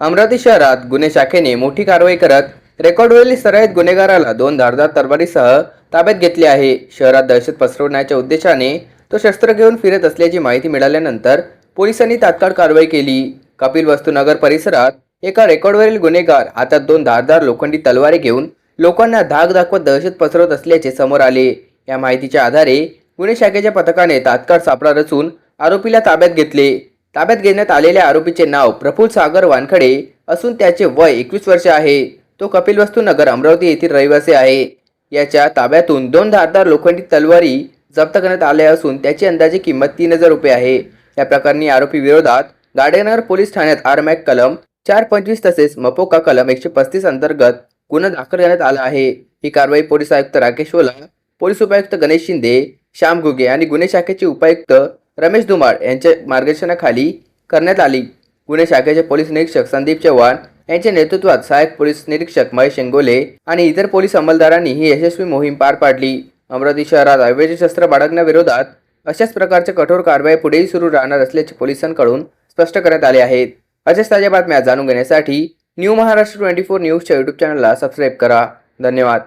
अमरावती शहरात गुन्हे शाखेने मोठी कारवाई करत रेकॉर्डवरील सराईत गुन्हेगाराला दोन धारदार तरबारीसह ताब्यात घेतले आहे. शहरात दहशत पसरवण्याच्या उद्देशाने तो शस्त्र घेऊन फिरत असल्याची माहिती मिळाल्यानंतर पोलिसांनी तात्काळ कारवाई केली. कपिल वस्तूनगर परिसरात एका रेकॉर्डवरील गुन्हेगार हातात दोन धारदार लोखंडी तलवारी घेऊन लोकांना धाक दाखवत दहशत पसरवत असल्याचे समोर आले. या माहितीच्या आधारे गुन्हे शाखेच्या पथकाने तात्काळ सापळा रचून आरोपीला ताब्यात घेतले. ताब्यात घेण्यात आलेल्या आरोपीचे नाव प्रफुल्ल सागर वानखडे असून त्याचे वय एकवीस वर्ष आहे. तो कपिल नगर अमरावती येथील रहिवासी आहे. याच्या ताब्यातून दोन धारदार लोखंडी तलवारी जप्त करण्यात आल्या असून त्याची अंदाजे किंमत तीन हजार रुपये आहे. या प्रकरणी आरोपी विरोधात गाडेनगर पोलीस ठाण्यात आरमॅक कलम चार पंचवीस तसेच मपोका कलम एकशे पस्तीस अंतर्गत गुन्हा दाखल करण्यात आला आहे. ही कारवाई पोलीस आयुक्त राकेश ओला पोलीस उपायुक्त गणेश शिंदे श्याम घुगे आणि गुन्हे शाखेचे उपायुक्त रमेश धुमाळ यांच्या मार्गदर्शनाखाली करण्यात आली. गुन्हे शाखेचे पोलीस निरीक्षक संदीप चव्हाण यांच्या नेतृत्वात सहाय्यक पोलीस निरीक्षक महेश शेंगोले आणि इतर पोलीस अंमलदारांनी ही यशस्वी मोहीम पार पाडली. अमरावती शहरात अवैध शस्त्र बाळगण्याविरोधात अशाच प्रकारच्या कठोर कारवाई पुढेही सुरू राहणार असल्याचे पोलिसांकडून स्पष्ट करण्यात आले आहेत. अशाच ताज्या बातम्या जाणून घेण्यासाठी न्यू महाराष्ट्र ट्वेंटी फोर न्यूजच्या यूट्यूब चॅनलला सबस्क्राईब करा. धन्यवाद.